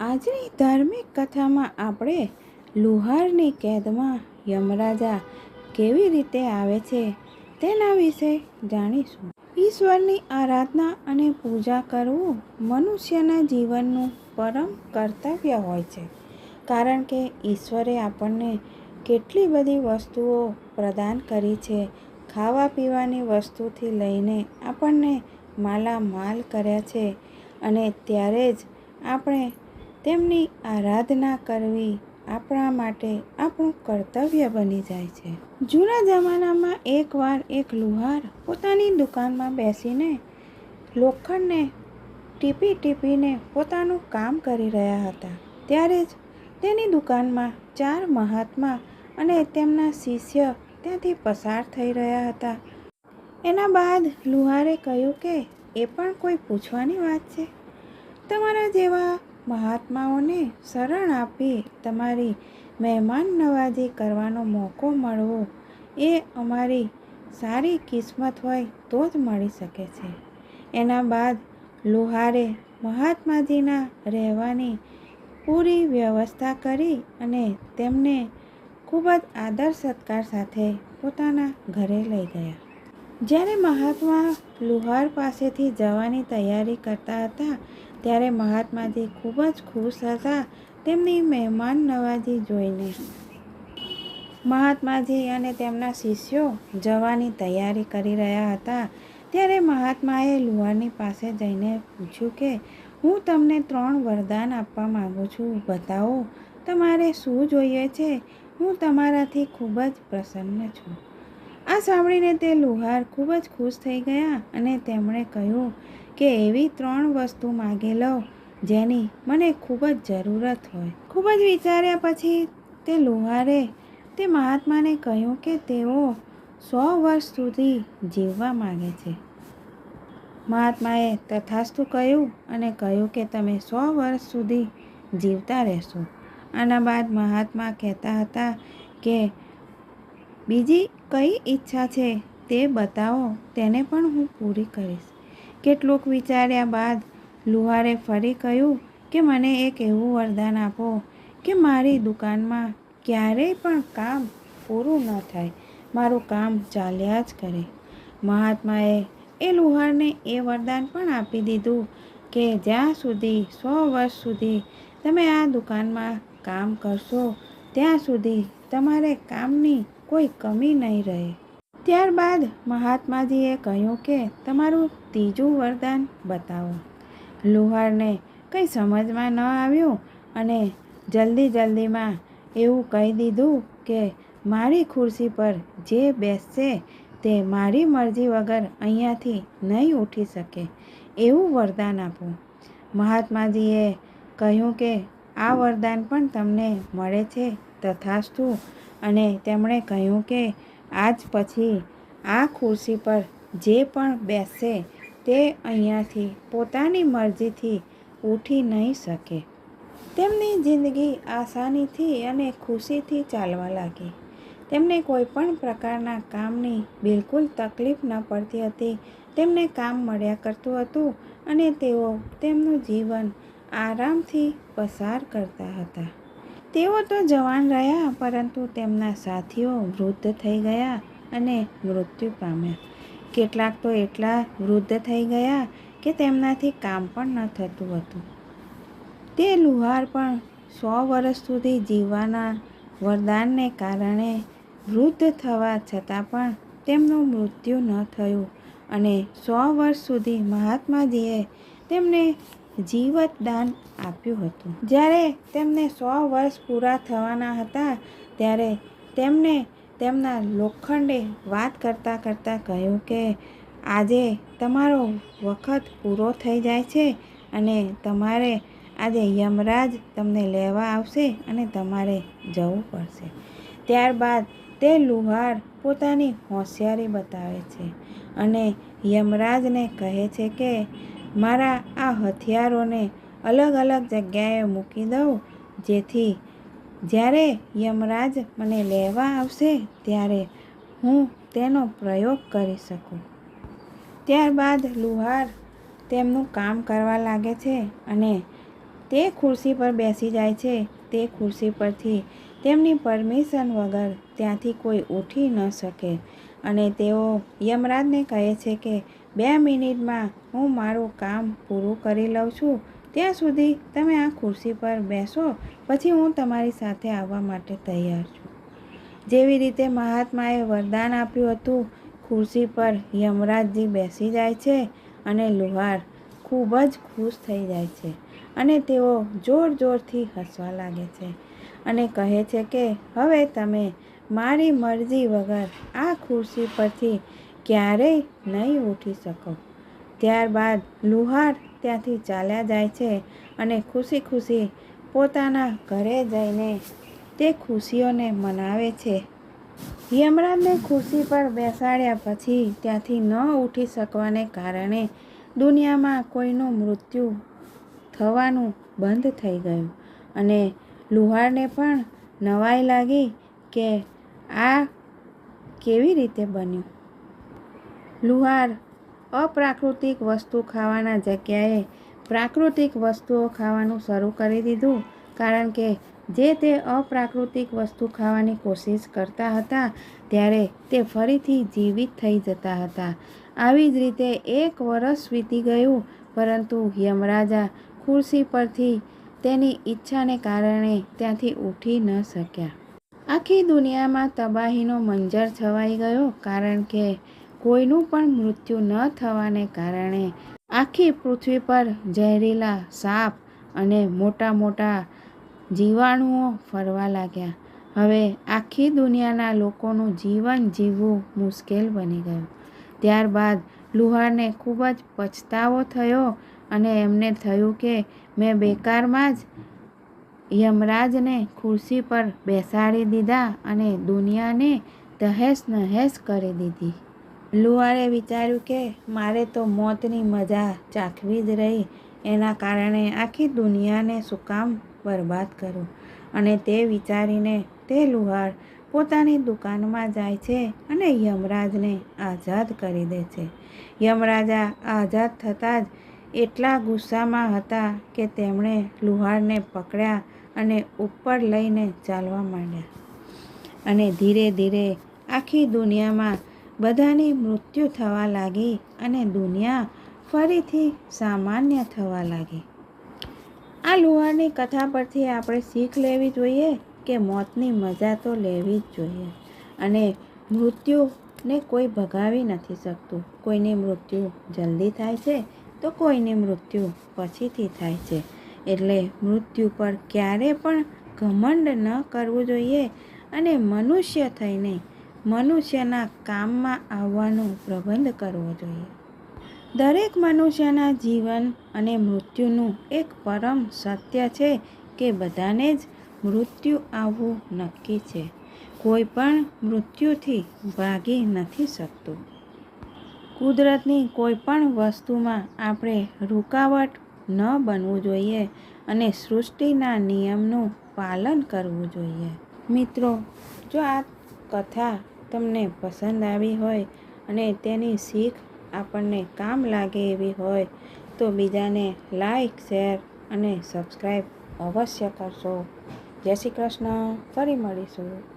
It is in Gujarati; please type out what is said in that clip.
આજની ધાર્મિક કથામાં આપણે લુહારની કેદમાં યમરાજા કેવી રીતે આવે છે તેના વિશે જાણીશું. ઈશ્વરની આરાધના અને પૂજા કરવું મનુષ્યના જીવનનું પરમ કર્તવ્ય હોય છે. કારણ કે ઈશ્વરે આપણને કેટલી બધી વસ્તુઓ પ્રદાન કરી છે. ખાવા પીવાની વસ્તુથી લઈને આપણને માલામાલ કર્યા છે. અને ત્યારે જ આપણે તેમની આરાધના કરવી આપણા માટે આપણું કર્તવ્ય બની જાય છે. જૂના જમાનામાં એકવાર એક લુહાર પોતાની દુકાનમાં બેસીને લોખંડને ટીપી ટીપીને પોતાનું કામ કરી રહ્યા હતા. ત્યારે જ તેની દુકાનમાં ચાર મહાત્મા અને તેમના શિષ્ય ત્યાંથી પસાર થઈ રહ્યા હતા. એના બાદ લુહારે કહ્યું કે, એ પણ કોઈ પૂછવાની વાત છે? તમારા જેવા મહાત્માઓને શરણ આપી તમારી મહેમાન નવાજી કરવાનો મોકો મળવો એ અમારી સારી કિસ્મત હોય તો જ મળી શકે છે. એના બાદ લુહારે મહાત્માજીના રહેવાની પૂરી વ્યવસ્થા કરી અને તેમને ખૂબ જ આદર સત્કાર સાથે પોતાના ઘરે લઈ ગયા. જ્યારે મહાત્મા લુહાર પાસેથી જવાની તૈયારી કરતા હતા ત્યારે મહાત્માજી ખૂબ જ ખુશ હતા તેમની મહેમાન નવાજી જોઈને. મહાત્માજી અને તેમના શિષ્યો જવાની તૈયારી કરી રહ્યા હતા ત્યારે મહાત્માએ લુહારની પાસે જઈને પૂછ્યું કે, હું તમને ત્રણ વરદાન આપવા માગું છું. બતાવો, તમારે શું જોઈએ છે? હું તમારાથી ખૂબ જ પ્રસન્ન છું. આ સાંભળીને તે લુહાર ખૂબ જ ખુશ થઈ ગયા અને તેમણે કહ્યું કે એવી ત્રણ વસ્તુ માગી લો જેની મને ખૂબ જ જરૂરત હોય. ખૂબ જ વિચાર્યા પછી તે લુહારે તે મહાત્માને કહ્યું કે તેઓ સો વર્ષ સુધી જીવવા માગે છે. મહાત્માએ તથાસ્તુ કહ્યું અને કહ્યું કે તમે સો વર્ષ સુધી જીવતા રહેશો. આના બાદ મહાત્મા કહેતા હતા કે બીજી કઈ ઈચ્છા છે તે બતાવો, તેને પણ હું પૂરી કરીશ. કેટલુંક વિચાર્યા બાદ લુહારે ફરી કહ્યું કે મને એક એવું વરદાન આપો કે મારી દુકાનમાં ક્યારેય પણ કામ પૂરું ન થાય. મારું કામ ચાલ્યા જ કરે. મહાત્માએ એ લુહારને એ વરદાન પણ આપી દીધું કે જ્યાં સુધી સો વર્ષ સુધી તમે આ દુકાનમાં કામ કરશો, ત્યાં સુધી તમારે કામની કોઈ કમી નહીં રહે. ત્યારબાદ મહાત્માજીએ કહ્યું કે, તમારું ત્રીજું વરદાન બતાવો. લુહારને કંઈ સમજમાં ન આવ્યું અને જલ્દી જલ્દીમાં એવું કહી દીધું કે, મારી ખુરશી પર જે બેસશે તે મારી મરજી વગર અહીંયાથી નહીં ઉઠી શકે. એવું વરદાન આપો. મહાત્માજીએ કહ્યું કે, આ વરદાન પણ તમને મળે છે. તથાસ્તુ અને તેમણે કહ્યું કે, આજ પછી આ ખુરશી પર જે પણ બેસશે તે અહીંયાથી પોતાની મરજીથી ઉઠી નહીં શકે. તેમની જિંદગી આસાનીથી અને ખુશીથી ચાલવા લાગી. તેમને કોઈ પણ પ્રકારના કામની બિલકુલ તકલીફ ન પડતી હતી. તેમને કામ મળ્યા કરતું હતું અને તેઓ તેમનું જીવન આરામથી પસાર કરતા હતા. તેઓ તો જવાન રહ્યા, પરંતુ તેમના સાથીઓ વૃદ્ધ થઈ ગયા અને મૃત્યુ પામ્યા. કેટલાક તો એટલા વૃદ્ધ થઈ ગયા કે તેમનાથી કામ પણ ન થતું હતું. તે લુહાર પણ સો વર્ષ સુધી જીવવાના વરદાનને કારણે વૃદ્ધ થવા છતાં પણ તેમનું મૃત્યુ ન થયું અને સો વર્ષ સુધી મહાત્માજીએ તેમને જીવતદાન આપ્યું હતું. જ્યારે તેમને સો વર્ષ પૂરા થવાના હતા, ત્યારે તેમને તેમના લોખંડે વાત કરતાં કરતાં કહ્યું કે, આજે તમારો વખત પૂરો થઈ જાય છે અને તમારે આજે યમરાજ તમને લેવા આવશે અને તમારે જવું પડશે. ત્યારબાદ તે લુહાર પોતાની હોશિયારી બતાવે છે અને યમરાજને કહે છે કે મારા આ હથિયારોને અલગ અલગ જગ્યાએ મૂકી દઉં, જેથી જ્યારે યમરાજ મને લેવા આવશે, ત્યારે હું તેનો પ્રયોગ કરી શકું. ત્યારબાદ લુહાર તેમનું કામ કરવા લાગે છે અને તે ખુરશી પર બેસી જાય છે. તે ખુરશી પરથી તેમની પરમિશન વગર ત્યાંથી કોઈ ઉઠી ન શકે અને તેઓ યમરાજને કહે છે કે બે મિનિટમાં હું મારું કામ પૂરું કરી લઉં છું. ત્યાં સુધી તમે આ ખુરશી પર બેસો, પછી હું તમારી સાથે આવવા માટે તૈયાર છું. જેવી રીતે મહાત્માએ વરદાન આપ્યું હતું, ખુરશી પર યમરાજજી બેસી જાય છે અને લુહાર ખૂબ જ ખુશ થઈ જાય છે અને તેઓ જોર જોરથી હસવા લાગે છે અને કહે છે કે, હવે તમે મારી મરજી વગર આ ખુરશી પરથી ક્યારેય નહીં ઉઠી શકો. ત્યારબાદ લુહાર ત્યાંથી ચાલ્યા જાય છે અને ખુશી ખુશી પોતાના ઘરે જઈને તે ખુશીઓને મનાવે છે. યમરાજને ખુરશી પર બેસાડ્યા પછી ત્યાંથી ન ઉઠી શકવાને કારણે દુનિયામાં કોઈનું મૃત્યુ થવાનું બંધ થઈ ગયું અને લુહારને પણ નવાઈ લાગી કે આ કેવી રીતે બન્યું? લુહાર, અપ્રાકૃતિક વસ્તુ ખાવાના જગ્યાએ પ્રાકૃતિક વસ્તુઓ ખાવાનું શરૂ કરી દીધું. કારણ કે જે તે અપ્રાકૃતિક વસ્તુ ખાવાની કોશિશ કરતા હતા, ત્યારે તે ફરીથી જીવિત થઈ જતા હતા. આવી જ રીતે એક વર્ષ વીતી ગયું, પરંતુ યમરાજા ખુરશી પરથી તેની ઈચ્છાને કારણે ત્યાંથી ઉઠી ન શક્યા. આખી દુનિયામાં તબાહીનો મંજર છવાઈ ગયો, કારણ કે કોઈનું પણ મૃત્યુ ન થવાને કારણે આખી પૃથ્વી પર ઝેરીલા સાપ અને મોટા મોટા જીવાણુઓ ફરવા લાગ્યા. હવે આખી દુનિયાના લોકોનું જીવન જીવવું મુશ્કેલ બની ગયું. ત્યારબાદ લુહારને ખૂબ જ પછતાવો થયો અને એમને થયું કે મેં બેકારમાં જ યમરાજને ખુરશી પર બેસાડી દીધા અને દુનિયાને તહેસ નહેસ કરી દીધી. લુહારે વિચાર્યું કે મારે તો મોતની મજા ચાખવી જ રહી. એના કારણે આખી દુનિયાને શું કામ બરબાદ કરું અને તે વિચારીને તે લુહાર પોતાની દુકાનમાં જાય છે અને યમરાજને આઝાદ કરી દે છે. યમરાજા આઝાદ થતાં જ એટલા ગુસ્સામાં હતા કે તેમણે લુહારને પકડ્યા અને ઉપર લઈને ચાલવા માંડ્યા. અને ધીરે ધીરે આખી દુનિયામાં બધાની મૃત્યુ થવા લાગી અને દુનિયા ફરીથી સામાન્ય થવા લાગી. આ લુહારની કથા પરથી આપણે શીખ લેવી જોઈએ કે મોતની મજા તો લેવી જ જોઈએ? અને મૃત્યુને કોઈ ભગાવી નથી શકતું. કોઈની મૃત્યુ જલ્દી થાય છે તો કોઈની મૃત્યુ પછીથી થાય છે. એટલે મૃત્યુ પર ક્યારે પણ ઘમંડ ન કરવું જોઈએ અને મનુષ્ય થઈને મનુષ્યના કામમાં આવવાનો પ્રબંધ કરવો જોઈએ. દરેક મનુષ્યના જીવન અને મૃત્યુનું એક પરમ સત્ય છે કે બધાને જ મૃત્યુ આવવું નક્કી છે. કોઈ પણ મૃત્યુથી ભાગી નથી શકતું. કુદરતની કોઈ પણ વસ્તુમાં આપણે રૂકાવટ ન બનવું જોઈએ અને સૃષ્ટિના નિયમનું પાલન કરવું જોઈએ. મિત્રો, જો આ કથા તમને પસંદ આવી હોય અને તેની શીખ આપણને કામ લાગે એવી હોય, તો બીજાને લાઈક શેર અને સબસ્ક્રાઈબ અવશ્ય કરશો. જય શ્રી કૃષ્ણ. ફરી મળીશું.